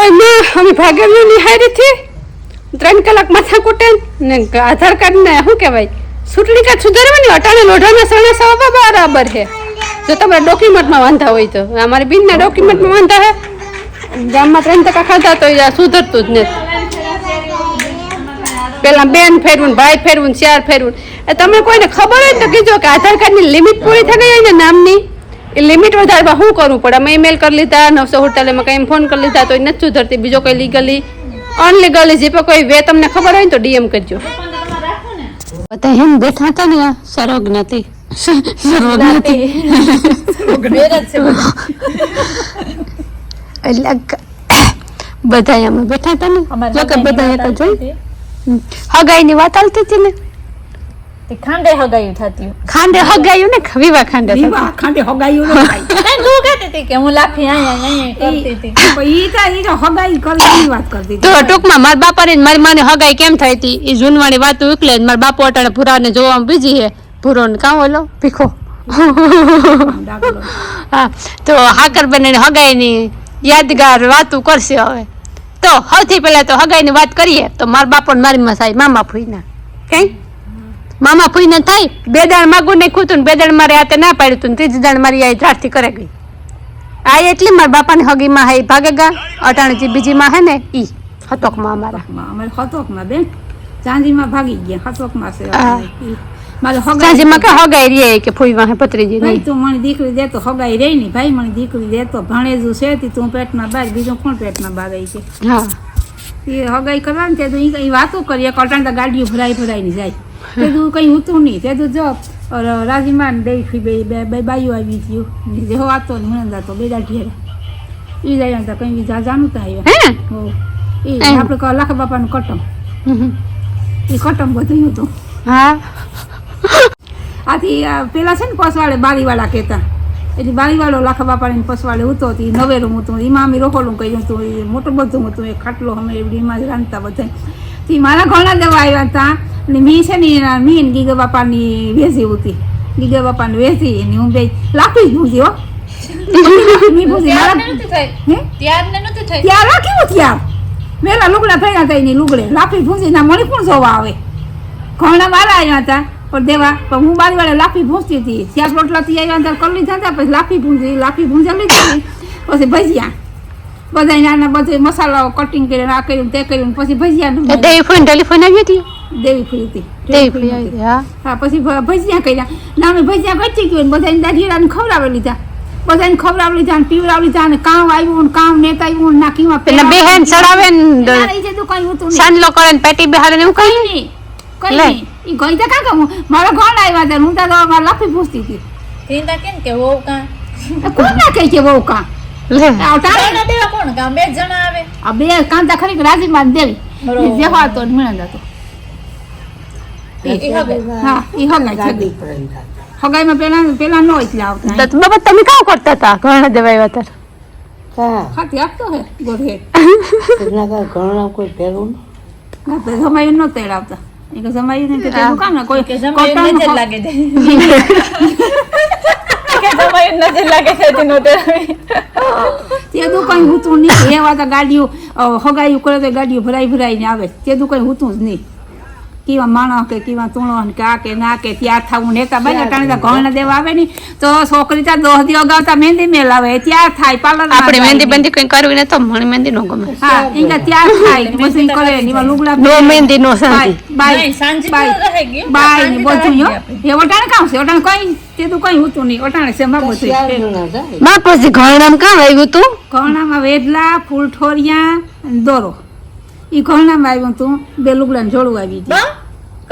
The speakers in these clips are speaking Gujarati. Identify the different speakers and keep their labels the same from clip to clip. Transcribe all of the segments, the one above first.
Speaker 1: ઓયમાં, અમે ભાગેલું નિહારી થી ત્રણ કલાક માથા કૂટે ને આધાર કાર્ડ ને શું કહેવાય? ચૂંટણી કાર્ડ સુધારવાની અટાણે લોઢાના સણા સવા બરાબર છે જો તમારે ડોક્યુમેન્ટમાં વાંધા હોય તો. અમારી બિનના ડોક્યુમેન્ટમાં વાંધા હે. ગામમાં ત્રણ ટકા ખાધા તો સુધરતું જ નથી. પેલા બેન ફેરવું ભાઈ ફેરવું ચાર ફેરવું એ તમે કોઈને ખબર હોય તો કીજો કે આધાર કાર્ડની લિમિટ પૂરી થઈ ગઈ ને નામની? એ લિમિટ વધારવા શું કરવું પડે? અમે ઈમેલ કરી લીધા નવસો હોટેલમાં કંઈ ફોન કરી લીધા તો એ નથી સુધરતી. બીજો કોઈ લીગલી અનલીગલી જે પણ કોઈ વે તમને ખબર હોય ને તો ડીએમ કરજો. બધા હેમ બેઠા હતા ને સરોગ નથી. સરોગ નથી. એટલે બધા અમે બેઠા હતા ને? બધા જોઈ. હગાઈ ની વાત આવતી હતી ને?
Speaker 2: ખાંડે હગાયું થતી
Speaker 1: ખાંડે હગાયું ને? વિવાહ ખાંડે.
Speaker 3: વિવાહ ખાંડે હગાયું ન ભાઈ
Speaker 2: તું કહેતી હતી કે હું લાફી આયા નહીં કરતી હતી.
Speaker 3: ઈ તો ઈ તો હગાઈ કરી વાત કરતી
Speaker 1: તો ટૂંકમાં મારા બાપા ને મારી માને હગાઈ કેમ થઈ હતી? એ જૂનવાણી વાતો ઉકલે મારા બાપો અટાણે ભૂરાને જોવામાં બીજી હે ભૂરો ને કાં ઓલો? ભીખો. હા તો હાકર બને હગાઈ ની યાદગાર વાતો કરશે હવે. તો સૌથી પહેલા તો હગાઈ ની વાત કરીએ તો મારા બાપો ને મારી માં થાય મામા ફૂઈના કઈ મામા ફૂઈને થાય. બે દાણ માગું નહીં ખૂતું ને બે દાણ મારે હાથે ના પાડ્યું તું ત્રીજી દાણ મારી આ ઝાડથી કરે ગઈ. આ એટલી મારા બાપાની હગીમાં હે ભાગે ગા. અટાણજી બીજીમાં બીજી માં હે ને ઈ હતોકમાં અમારા.
Speaker 3: અમારે હતોકમાં બેન. ચાંદીમાં ભાગી ગયા હતોકમાં છે.
Speaker 1: હા.
Speaker 3: મારે હગાઈ
Speaker 1: કે હગાઈ રે કે ફૂઈ વાહે પતરીજી નહીં
Speaker 3: તું મને દીકરી દે તો હગાઈ રે ની ભાઈ મને દીકરી દે તો ભણેજું છે તી તું પેટમાં બાર બીજું કોણ પેટમાં બાર છે?
Speaker 1: હા.
Speaker 3: એ હગાઈ કરવાની તે તો ઈ વાતો કરીએ કટાણ ગાડીઓ ભરાઈ ભરાઈ ની જાય. તું કઈ ઉતું નહીં તે તું જો રાજીમાન દઈ ફી બે બે બે બાઈઓ આવી ગયું. ને જે વાતો ને હું દાતો બે દાઢી એ જાય તો કઈ બીજા જાણું તો આવ્યો
Speaker 1: એ
Speaker 3: આપણે કહો લાખ બાપાનું કટમ. એ કટમ બધું હતું.
Speaker 1: હા.
Speaker 3: આથી પેલા છે ને પસવાડે બારીવાળા કહેતા. એટલે બારીવાળો લાખા બાપાની પસવાડે હતો એ નવેરું હતું. એમાં અમે રોકડું કર્યું હતું એ મોટું બધું હતું એ ખાટલો અમે એવડી એમાં જ રાંધતા બધા મારા ઘણા દેવા આવ્યા હતા અને મી છે ને એના મી ને ગીગા બાપાની વેચી હતી ગીગા બાપાને વેચી અને હું બે લાખી જ ભૂજી હો. મી ભૂજી
Speaker 2: ત્યાર
Speaker 3: મારા
Speaker 2: નથી થઈ.
Speaker 3: હે?
Speaker 2: ત્યાર ને
Speaker 3: લુગડા થયા હતા એની લુગડે. લાફી ભૂંસી ના મળી પણ જોવા આવે? ઘણા મારા આવ્યા હતા. પણ દેવા પણ હું બારી વાળે લાફી ભૂંસતી હતી. ત્યાં રોટલાથી આવ્યા હતા કરી લીધા હતા. પછી લાફી ભૂંજી લાફી ભૂંજા લીધી પછી ભજીયા. બધા નાના બધે મસાલાઓ કટિંગ કરીને આ કર્યું તે કર્યું પછી ભજીયા
Speaker 1: ટેલિફોન ફોન ટેલિફોન આવી હતી?
Speaker 3: દેવી ફૂલી હતી.
Speaker 1: દેવી ફોન હતી હા
Speaker 3: હા પછી ભજીયા કર્યા. ના અમે ભજીયા કચી ગયું બધાને દાઢીરાને ખવડાવી લીધા. બધાને ખવડાવી લીધા ને પીવડાવી લીધા ને કામ આવ્યું ને કામ નેતા આવ્યું ને નાકીમાં
Speaker 1: પેલા બે ચડાવે ને
Speaker 3: તો કઈ હતું
Speaker 1: સાંજલો કરે ને પેટી બહાર ને એવું કઈ
Speaker 3: નહીં. કઈ નહીં. ઈ ગઈ તો કાં કહું મારો ઘર આવ્યા હતા હું તો મારા લાફી પૂછતી હતી.
Speaker 2: ચિંતા કેમ કે વહુ કાં?
Speaker 3: કોણ ના કહે કે
Speaker 2: વહુ કાં? બે જણા આવે.
Speaker 3: આ બે કાંતા ખરી કે રાજીમાં દેવી. ઈ જેવો હતો. હગાઈમાં પેલા પેલા નો એટલે આવતા
Speaker 1: બાબા તમે કામ કરતા હતા? ઘણા દેવાય હતા.
Speaker 3: ખાતી આપતો હે ગોળે
Speaker 4: ઘણા કોઈ પહેરું
Speaker 3: ના. તો જમાયું નો એ કે જમાયું ને તે કામ ને કોઈ
Speaker 2: કે જમાઈ લાગે છે. કે લાગે છે તેનો તે.
Speaker 3: તે તો કઈ હોતું નહીં. એવા ગાડીઓ હગાયું કરે તો ગાડીઓ ભરાઈ ભરાઈને આવે. તે દુકાન કઈ હોતું જ નહીં. કેવા માણસ કે કેવા તુણો ને કે આ કે ના કે ત્યાં થવું નેતા બાઈ અટાણે તો ઘઉં દેવા આવે ને તો છોકરી ત્યાં દોહ દી અગાવતા મહેંદી મેલ આવે ત્યાં થાય પાર્લર
Speaker 1: આપણે મહેંદી બંદી કઈ કરવી ને તો મને મહેંદી નો ગમે.
Speaker 3: હા ઈ ત્યાં થાય ને બધું કરે ની લુગડા
Speaker 1: નો મહેંદી નો
Speaker 3: સાંજી
Speaker 2: બાય સાંજી બાય.
Speaker 3: બાઈ ને બધું
Speaker 2: રહી
Speaker 3: એ ઓટાણે કામ છે? ઓટાણે કઈ તે તો કઈ હોતું નહીં. ઓટાણે છે માં બધું.
Speaker 1: માં પછી ઘરણામ કામ આવ્યું તું?
Speaker 3: ઘરણામાં વેદલા ફૂલઠોરિયા અને દોરો. ઈ ઘરણામાં આવ્યું તું બે લુગડા જોડું આવી ગયું.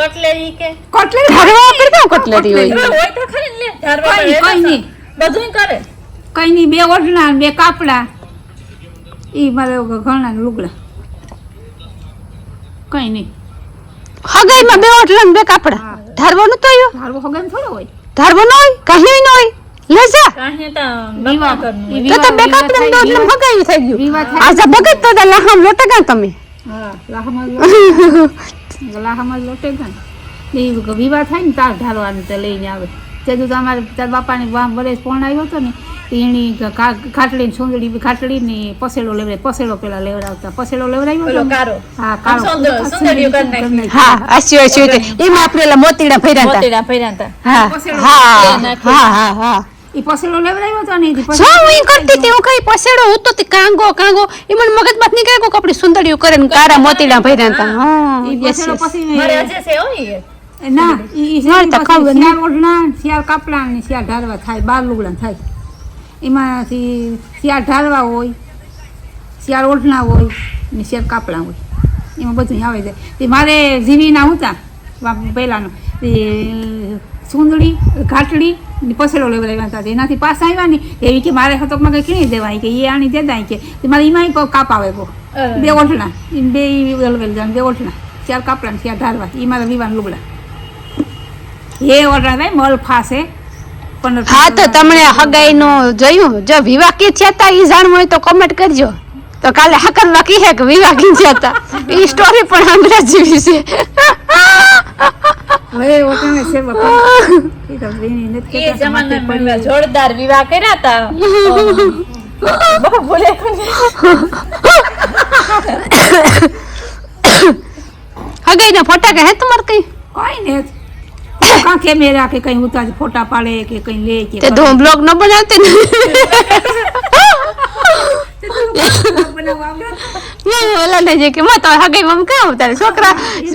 Speaker 2: કટલેરી કે?
Speaker 3: કટલેરી?
Speaker 1: ઘરવા પર કેમ કટલેરી હોય.
Speaker 2: હોય તો ખરી લે. ધારવા
Speaker 3: કઈ નહીં.
Speaker 2: બધુંય કરે.
Speaker 3: કઈ નહીં બે ઓઢણા બે કાપડા. ઈ મારે ઘણા લુગડા. કઈ નહીં.
Speaker 1: હગાઈમાં બે ઓઢણા ને બે કાપડા. ધારવાનું તો
Speaker 3: હારવો હગામ થોડો હોય.
Speaker 1: ધારવો ન હોય કહી ન હોય. લે જા.
Speaker 2: કાંઈ તો
Speaker 1: તો બે કાપડા ને
Speaker 3: ઓઢણા
Speaker 1: હગાઈ થઈ ગયું. આજા ભગત તો લહામ લોટે ગયા તમે?
Speaker 3: હા લાહામાં લાહામાં લોટે ને. એ વિવાહ થાય ને તાર ઢાલવાનું તે લઈને આવે. તે તો અમારે તાર બાપાને વામ વરેસ ફોન આવ્યો હતો ને એની ખાટલી સુંદડી ખાટલી ને પસેડો લેવડે પસેડો પેલા લેવડાવતા પસેડો લેવડાવ્યો?
Speaker 2: કારો.
Speaker 3: હા
Speaker 2: કરી.
Speaker 1: હા એમાં આપણે મોતીડા ભર્યા હતા.
Speaker 2: મોતીડા ફર્યા હતા.
Speaker 1: હા હા હા હા હા.
Speaker 3: એ પસેડો લેવડાવ્યો હતો ને એથી
Speaker 1: જો
Speaker 3: પછી
Speaker 1: હું ઈ કરતી હતી હું કઈ પસેડો હું તો તે કાંગો કાંગો. એ મને મગજમાં જ નીકળે કો કપડી સુંદરીઓ કરે ને કારા મોતીડા ભર્યા હતા હા.
Speaker 3: ઈ પસેડો પછી
Speaker 2: મારે હજી છે હો ઈ.
Speaker 3: ના ઈ ઈ
Speaker 1: મારે તો નહીં.
Speaker 3: શિયાળ ઓઢણા શિયાળ કાપડા ને શિયાળ ઢારવા થાય બાર લુગડા થાય. એમાંથી શિયાળ ઢારવા હોય શિયાળ ઓઢણા હોય ને શિયાળ કાપડા હોય. એમાં બધું આવે છે. તે મારે જીવીના હતા પહેલાંનો. તે સુંદડી ઘાટડી પસેડો આવ્યા હતા. એનાથી પાસ આવ્યા ને એવી કે મારે હતકમાં કંઈ કીણી દેવાય કે એ આણી દેદાય કે. મારે એમાં કાપ આવે કો બે ઓઠણા બે વેલવેલ જાણ બે ઓઠણા ચાર કાપડા ને ચાર ધારવા. એ મારા વિવાન લુગડા. એ ઓઠણા થાય મલ ફાસે.
Speaker 1: હા તો તમને હગાઈ નું જોયું? જો વિવાહ કી છે તા ઈ જાણવું હોય તો કમેન્ટ કરજો. તો કાલે હકર બાકી હે કે વિવાહ કી છે તા. ઈ સ્ટોરી પણ સાંભળ્યા જેવી છે
Speaker 3: હવે ઓઠણે છે બાપા?
Speaker 2: જોરદાર વિવાહ કર્યા હતા બહુ ભૂલે
Speaker 1: હગાઈ ને ફોટા કે હે તમાર કઈ?
Speaker 3: કોઈ ને કાં કેમેરા કે કઈ ઉતાર ફોટા પાડે કે કઈ લે કે
Speaker 1: તે ધોમ બ્લોગ ન બનાવતી ને
Speaker 3: બનાવવા આવ્યો.
Speaker 1: જે કે મત હગાઈ મમ કામ? તારે છોકરા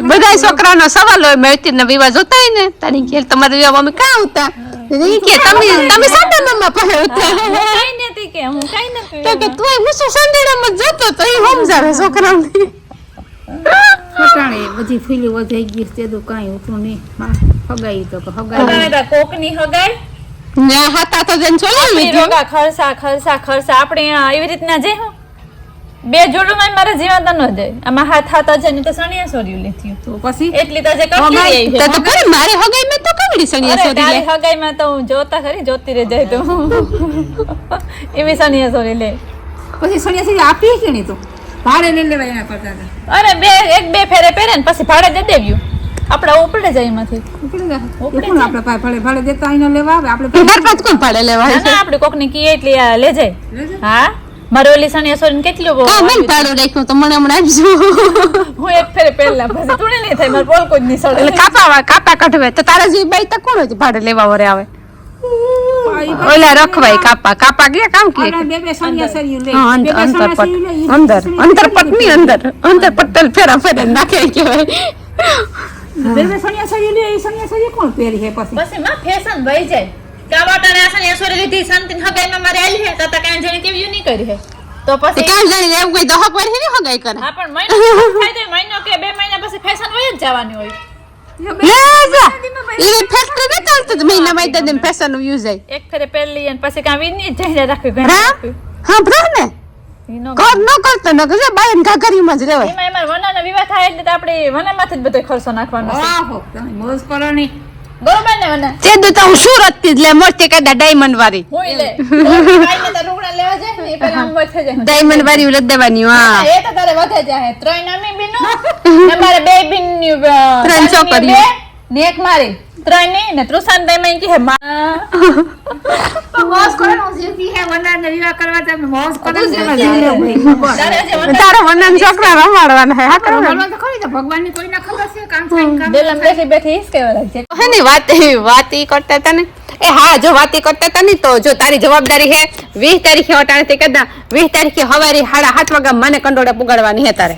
Speaker 1: બધા છોકરાનો સવાલ હોય મેં ના વિવાહ જોતા હોય ને તારી કે તમારે વિવાહ કાં આવતા? કે તમે તમે સાડા મમ્મા હતા
Speaker 2: હું કાંઈ નથી કે હું કાંઈ નથી
Speaker 1: તો કે તું હું શું સંદેડામાં જતો તો એ સમજાવે છોકરાઓને.
Speaker 3: ફટાણે બધી ફૂલી વધાઈ ગઈ તે તો કાંઈ હતું નહીં. હગાઈ તો
Speaker 2: કોકની હગાઈ?
Speaker 1: ને હતા તો જન
Speaker 2: ઈ રોગા ખરસા ખરસા ખરસા. આપણે એવી રીતના જે બે જોડુમાં મારા જીવાતા ન જાય. આમાં હાથ હાથ જ ને તો સણિયા સોરી લીધી.
Speaker 3: તો પછી?
Speaker 2: એટલી તો જે
Speaker 3: કપડી
Speaker 2: આવી
Speaker 1: તો તો કરે મારે હગાઈ માં તો કવડી સણિયા સોરી લે.
Speaker 2: હગાઈ માં તો હું જોતા ખરી જોતી રહી જાય તો. એવી સણિયા સોરી લે.
Speaker 3: પછી સન્યાસી આપી કે નહીં તો? ભાડે લઈ લેવાય એના કરતા
Speaker 2: અરે બે એક બે ફેરે પહેરે ને પછી ભાડે દે દેવ્યું આપણા ઉપડે જાય એમાંથી.
Speaker 3: આપણે પાસે ભાડે ભાડે દેતા આઈને લેવા આવે? આપણે
Speaker 1: ઘર પાછ કોણ પાડે લેવા
Speaker 2: ના ના આપણે કોકની કી એટલી લે જાય. હા? મારે ઓલી સણિયા સોરીને કેટલું બહુ
Speaker 1: કા મેં પાડો રાખ્યું તો મને હમણાં આપજો.
Speaker 2: હું એક ફેરે પહેરલા પછી તુણે નહીં થાય મારે બોલ કોઈ જ નહીં સડે
Speaker 1: એટલે કાપા કાપા કઢવે. તો તારા જેવી બાઈ તો કોણ હતી ભાડે લેવા વરે આવે? ઓલા રખવાય કાપા. કાપા ગયા કામ કે
Speaker 3: આપણે બે બે સન્યાસી લે.
Speaker 1: હા,
Speaker 3: બે
Speaker 1: અંતર અંદર. અંતર
Speaker 3: લે.
Speaker 1: ની અંદર અંતર પટેલ ફેરા ફેરા નાખે કહેવાય.
Speaker 3: બે સણિયા સન્યાસી લે એ સન્યાસી કોણ પહેરી હે પછી?
Speaker 2: પછી માં ફેશન ભઈ જાય. કાવાટાને આસન એસોરે લીધી શાંતિન હગાઈમાં મારે આલી હે. તો કાંઈ જણે કેવી નહીં કરી હે. તો પછી
Speaker 1: કામ જણે એવું કોઈ દહક વાર હેની હગાઈ કરે?
Speaker 2: હા પણ મહિનો થાય તો મહિનો કે બે મહિના પછી ફેશન હોય. જ જવાની. હોય
Speaker 1: ને નું
Speaker 2: એક ફેરે પહેરલી પછી કાંઈ વિની જ જઈને.
Speaker 1: હા? બ્રો ને.
Speaker 2: ઈ નો
Speaker 1: કર ન કરતો ન કરે બાયન ઘાઘરીમાં જ રહેવાય.
Speaker 2: એમાં એમાં વનાનો વિવાહ થાય એટલે તો આપણે વનામાંથી જ બધો ખર્ચો નાખવાનો છે.
Speaker 3: આહો તમે મોજ કરો નહીં
Speaker 2: બરોબર ને વના?
Speaker 1: તે દુ તો હું સુરતથી જ લે મોટી કાયદા ડાયમંડ વાળી.
Speaker 2: હું લે કાઈને તો રૂગણા લેવા જાય ને પેલા આમ વધે જાય.
Speaker 1: ડાયમંડ વાળી ઉલટ દેવાની હા.
Speaker 2: એ તો તારે વધે જાય ત્રણ અમી બીનું ને મારે બે બીન
Speaker 1: ત્રણ છોકરીઓ.
Speaker 2: ને એક મારી ત્રણની ને ત્રુસાન દઈ માં કે
Speaker 1: કરતા એ હા જો વાત કરતા હતા ને તો જો તારી જવાબદારી હે વીસ તારીખે અટાણેથી કદા વીસ તારીખે હવારી સાડા સાત વાગ્યા મને કંડોળે પુગાડવાની હે તારે.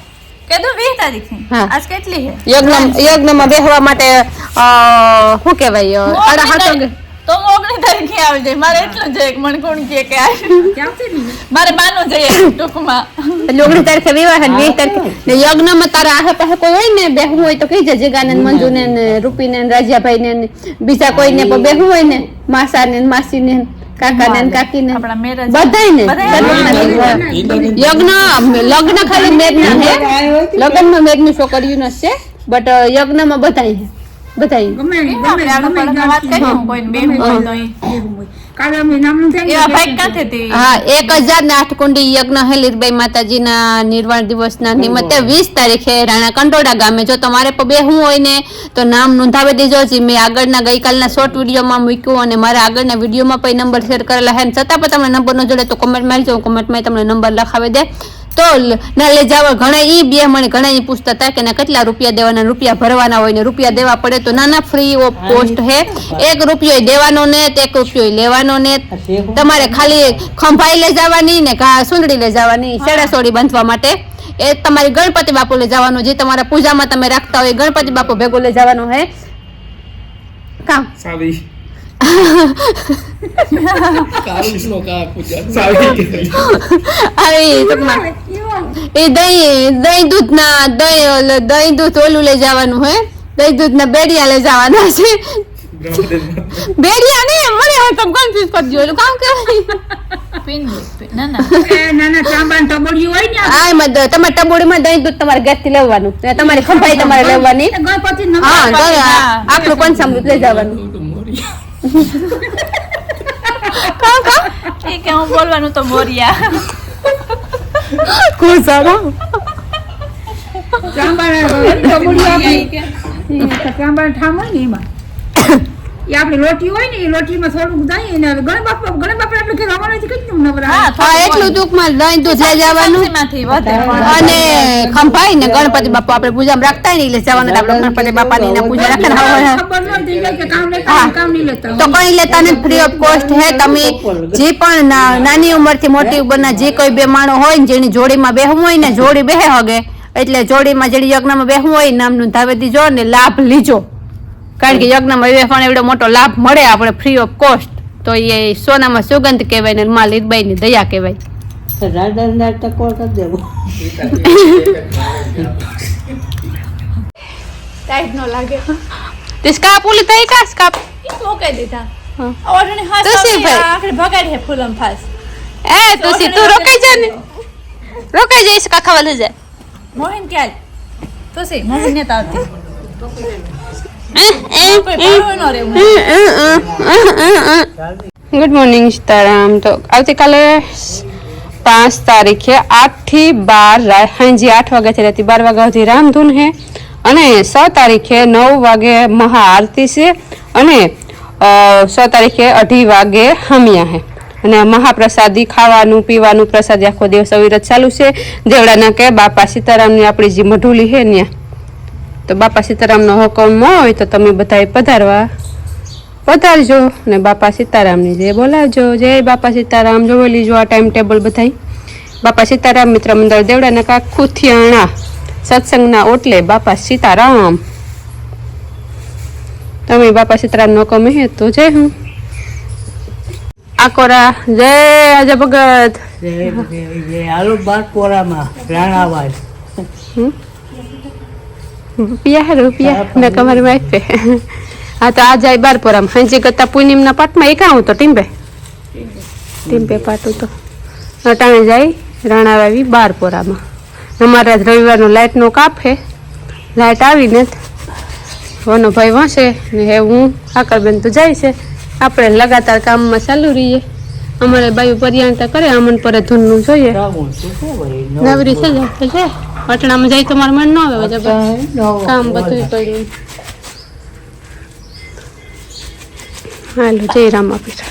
Speaker 2: કીધું 20 તારીખ. આજ કેટલી છે?
Speaker 1: યજ્ઞ યજ્ઞમાં બેહવા માટે શું કહેવાય અડા હાથો
Speaker 2: તો ઓગણીસ તારીખે આવી જાય. મારે એટલું જ એક મને કોણ કે આ
Speaker 3: ક્યાંથી નહીં?
Speaker 2: મારે બાનું જઈએ ટૂંકમાં.
Speaker 1: એટલે ઓગણીસ તારીખે વિવાહ અને ને વીસ તારીખે. ને યજ્ઞમાં તારા આહે પાસે કોઈ હોય ને બેહવું હોય તો કહીજે જીગાને જગાનંદ મંજુને ને રૂપીને ને રાજાભાઈ ને બીજા કોઈને ને બેહવું હોય ને માસા ને માસી ને. કાકાને ને કાકીને. યજ્ઞ લગ્ન ખાલી મેઘના હે લગ્નમાં મેઘની છોકરીઓ છે બટ યજ્ઞમાં બધાય છે બધા
Speaker 3: ગમે
Speaker 2: કેમ
Speaker 3: ગમે
Speaker 2: વાત કરીએ કોઈને બે હોય તો.
Speaker 3: કાલે અમે નામનું થાય
Speaker 2: એવા ભાઈ?
Speaker 1: હા ને આઠ કુંડી યજ્ઞ હે લીરબાઈ માતાજીના નિર્વાણ દિવસના નિમિત્તે વીસ તારીખે રાણા કંટોડા ગામે. જો તમારે પણ બેહવું હોય ને તો નામ નોંધાવી દેજો જે મેં આગળના ગઈકાલના શોર્ટ વિડીયોમાં મૂક્યું અને મારા આગળના વિડીયોમાં પણ નંબર શેર કરેલા હે છતાં પણ તમને નંબર ન જોડે તો કોમેન્ટ મારી જાઓ કોમેન્ટમાં તમને નંબર લખાવી દે. તો ના લઈ જાવ. ઘણા ઈ બે મને ઘણા ઈ પૂછતા હતા કે ના કેટલા રૂપિયા દેવાના રૂપિયા ભરવાના હોય ને રૂપિયા દેવા પડે તો નાના ફ્રી ઓફ કોસ્ટ હે. એક રૂપિયો દેવાનો ને તે એક રૂપિયો લેવાનો ને. તમારે ખાલી ખંભાઈ લઈ જવાની ને ઘા સુંદડી લઈ જવાની સેડા સોડી બાંધવા માટે. એ તમારી ગણપતિ બાપુ લઈ જવાનું જે તમારા પૂજામાં તમે રાખતા હોય ગણપતિ બાપુ ભેગો લઈ જવાનું હે. કામ.
Speaker 5: સાવી.
Speaker 1: એ દહીં દહીં દૂધ ના દહીં ઓલું દહીં દૂધ ઓલું લઈ જવાનું હે દહીં દૂધ ના બેડિયા લઈ જવાના છે બેડિયા નહીં મને હવે તમે કન્ફ્યુઝ કરજો ઓલું કામ કહેવાય
Speaker 2: પીન પીન. ના ના
Speaker 3: એ નાના ચાંબાનું ટબોડિયું હોય ને
Speaker 1: આ એમાં દ- દહીં દૂધ તમારે ઘેરથી લેવાનું ને તમારી ખંભાઈ તમારે લેવાની
Speaker 3: આપણું ગણપતિ નમઃ
Speaker 1: લઈ
Speaker 2: ગણપતિ,
Speaker 1: લઈ જવાનું
Speaker 2: એ કે હું બોલવાનું તો મોરિયા.
Speaker 1: ખુશારો
Speaker 3: ચાંબાના ટબોડિયું આપણે ચાંબાના ઠામ હોય ને એમાં. એ આપણી લોટી હોય ને એ લોટીમાં થોડુંક દહીં ને ગણબાપ ગણબાપ એટલે કે રવાનાથી કેટલું નવરા?
Speaker 2: હા
Speaker 1: હા એટલું ટૂંકમાં દહીં તો જાય જવાનું. અને ખંભાઈ ને ગણપતિ બાપા આપણે પૂજામાં રાખતા નહીં એટલે જવાનું એટલે આપણે ગણપતિ બાપાની ને પૂજા રાખે
Speaker 3: ખબર ન કે કામ લેતા કામ નહીં લેતા
Speaker 1: તો કઈ લેતા ને ફ્રી ઓફ કોસ્ટ હે તમે જે પણ નાની ઉંમરથી મોટી ઉંમરના જે કોઈ બે માણો હોય ને જેની જોડીમાં બેહવું હોય ને જોડી બેહે હગે એટલે જોડીમાં જેની યજ્ઞમાં બેહવું હોય નામનું ધાવે દીજો ને લાભ લીજો. કારણ કે યજ્ઞમાં બેસવાનો એવડો મોટો લાભ મળે આપણે ફ્રી ઓફ કોસ્ટ તો એ સોનામાં સુગંધ કહેવાય ને માં લીરબાઈની દયા કહેવાય.
Speaker 4: રાડા ટકોર કરી દેવો.
Speaker 2: ટાઈટ નો લાગે.
Speaker 1: તે સ્કાપ ઓલી થઈ કા સ્કાપ
Speaker 2: મૂકી દીધા.
Speaker 1: હા.
Speaker 2: ઓરણી હાથ
Speaker 1: તો શી
Speaker 2: આવી,
Speaker 1: ભાઈ?
Speaker 2: આખરે ભગાડી હે ફૂલમ ફાસ.
Speaker 1: એ તુસી તું રોકાઈ જા ને. રોકાઈ જઈશ કા ખાવા જાય
Speaker 2: મોહિન ક્યાં તો સી ને તાવતી.
Speaker 1: ગુડ મોર્નિંગ સીતારામ તો આવતીકાલે પાંચ તારીખે આઠથી બાર સાંજે આઠ વાગ્યાથી રાતે બાર વાગ્યા સુધી રામધૂન છે અને છ તારીખે નવ વાગે મહાઆરતી છે અને છ તારીખે અઢી વાગે હમિયા છે અને મહાપ્રસાદી ખાવાનું, પીવાનું, પ્રસાદી આખો દિવસ અવિરત ચાલુ છે. દેવડાના કે બાપા સીતારામની આપણી જે મઢુલી છે ત્યાં તો બાપા સીતારામનો હુકમ હોય તો તમે બધાએ પધારવા. પધારજો ને બાપા સીતારામની જય બોલાવજો. જય બાપા સીતારામ. જોઈ લીજો આ ટાઈમ ટેબલ બધાય. બાપા સીતારામ મિત્ર મંડળ દેવડાના કા ખુથિયાણા સત્સંગના ઓટલે બાપા સીતારામ. તમે બાપા સીતારામનો હુકમ હે તો જય હું. આકોરા જય આજે ભગત.
Speaker 4: જય હાલો બાર કોરામાં રાણાવાડ
Speaker 1: રૂપિયા રૂપિયા ને કમારી વાઈફે. હા તો આ જાય બાર પોરામ. હાંજી કરતા પૂનમના પાટમાં એકાવું તો ટીમ્બે ટીમ્બે પાટું તો. અટાણે જાય રાણાવાવી બાર પોરામાં. અમારે રવિવારનો લાઇટનો કાપ લાઇટ આવીને ઓનો ભાઈ વાંચે ને હે હું આકરબેન તો જાય છે. આપણે લગાતાર કામમાં ચાલુ રહીએ. અમારે બાયુ પર્યાણતા કરે અમન પર ધૂનનું જોઈએ. નવરી છે છે. અટણામાં જાય તો મારું મન ન આવે જબર કામ બધું પડ્યું હાલો જય રામ આપીશ